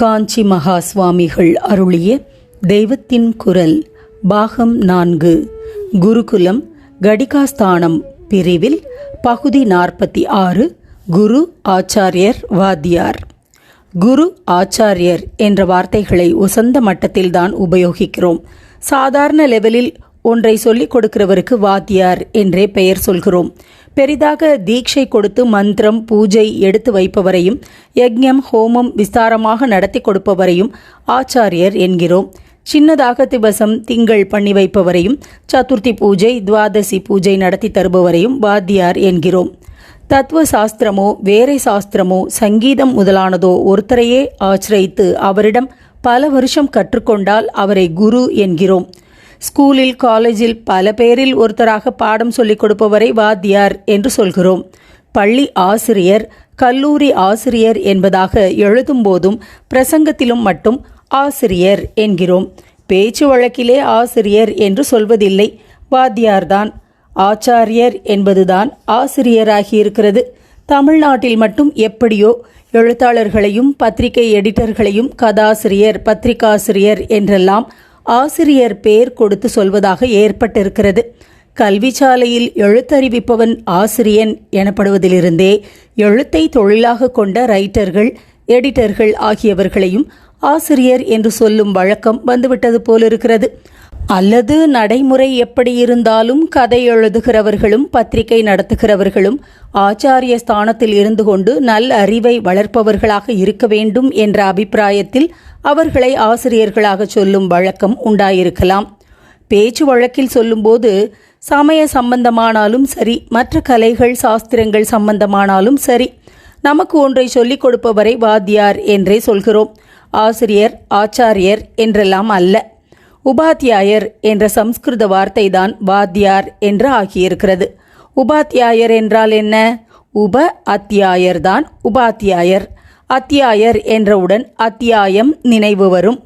காஞ்சி மகா சுவாமிகள் அருளிய தெய்வத்தின் குரல் பாகம் நான்கு குருகுலம் கடிகாஸ்தானம் பிரிவில் பகுதி நாற்பத்தி ஆறு குரு ஆச்சாரியர் வாத்தியார். குரு ஆச்சாரியர் என்ற வார்த்தைகளை உசந்த மட்டத்தில்தான் உபயோகிக்கிறோம். சாதாரண லெவலில் ஒன்றை சொல்லிக் கொடுக்கிறவருக்கு வாத்தியார் என்றே பெயர் சொல்கிறோம். பெரிதாக தீட்சை கொடுத்து மந்திரம் பூஜை எடுத்து வைப்பவரையும் யக்ஞம் ஹோமம் விஸ்தாரமாக நடத்தி கொடுப்பவரையும் ஆச்சாரியர் என்கிறோம். சின்னதாக திவசம் திங்கள் பண்ணி வைப்பவரையும் சதுர்த்தி பூஜை துவாதசி பூஜை நடத்தி தருபவரையும் வாத்தியார் என்கிறோம். தத்துவ சாஸ்திரமோ வேறை சாஸ்திரமோ சங்கீதம் முதலானதோ ஒருத்தரையே ஆசிரித்து அவரிடம் பல வருஷம் கற்றுக்கொண்டால் அவரை குரு என்கிறோம். ஸ்கூலில் காலேஜில் பல பேரில் ஒருத்தராக பாடம் சொல்லிக் கொடுப்பவரை வாத்தியார் என்று சொல்கிறோம். பள்ளி ஆசிரியர் கல்லூரி ஆசிரியர் என்பதாக எழுதும்போதும் பிரசங்கத்திலும் மட்டும் ஆசிரியர் என்கிறோம். பேச்சு வழக்கிலே ஆசிரியர் என்று சொல்வதில்லை வாத்தியார்தான் ஆச்சாரியர் என்பதுதான் ஆசிரியராகியிருக்கிறது. தமிழ்நாட்டில் மட்டும் எப்படியோ எழுத்தாளர்களையும் பத்திரிகை எடிட்டர்களையும் கதாசிரியர் பத்திரிகாசிரியர் என்றெல்லாம் ஆசிரியர் பெயர் கொடுத்து சொல்வதாக ஏற்பட்டிருக்கிறது. கல்வி சாலையில் எழுத்தறிவிப்பவன் ஆசிரியன் எனப்படுவதிலிருந்தே எழுத்தை தொழிலாக கொண்ட ரைட்டர்கள் எடிட்டர்கள் ஆகியவர்களையும் ஆசிரியர் என்று சொல்லும் வழக்கம் வந்துவிட்டது போலிருக்கிறது. அல்லது நடைமுறை எப்படி இருந்தாலும் கதை எழுதுகிறவர்களும் பத்திரிகை நடத்துகிறவர்களும் ஆச்சாரிய ஸ்தானத்தில் இருந்து கொண்டு நல் அறிவை வளர்ப்பவர்களாக இருக்க வேண்டும் என்ற அபிப்பிராயத்தில் அவர்களை ஆசிரியர்களாக சொல்லும் வழக்கம் உண்டாயிருக்கலாம். பேச்சு வழக்கில் சொல்லும்போது சமய சம்பந்தமானாலும் சரி மற்ற கலைகள் சாஸ்திரங்கள் சம்பந்தமானாலும் சரி நமக்கு ஒன்றை சொல்லிக் கொடுப்பவரை வாத்தியார் என்றே சொல்கிறோம். ஆசிரியர் ஆச்சாரியர் என்றெல்லாம் அல்ல. உபாத்தியாயர் என்ற சம்ஸ்கிருத வார்த்தைதான் வாத்தியார் என்று ஆகியிருக்கிறது. உபாத்தியாயர் என்றால் என்ன? உப அத்தியாயர் தான் உபாத்தியாயர். அத்தியாயர் என்றவுடன் அத்தியாயம் நினைவு வரும்.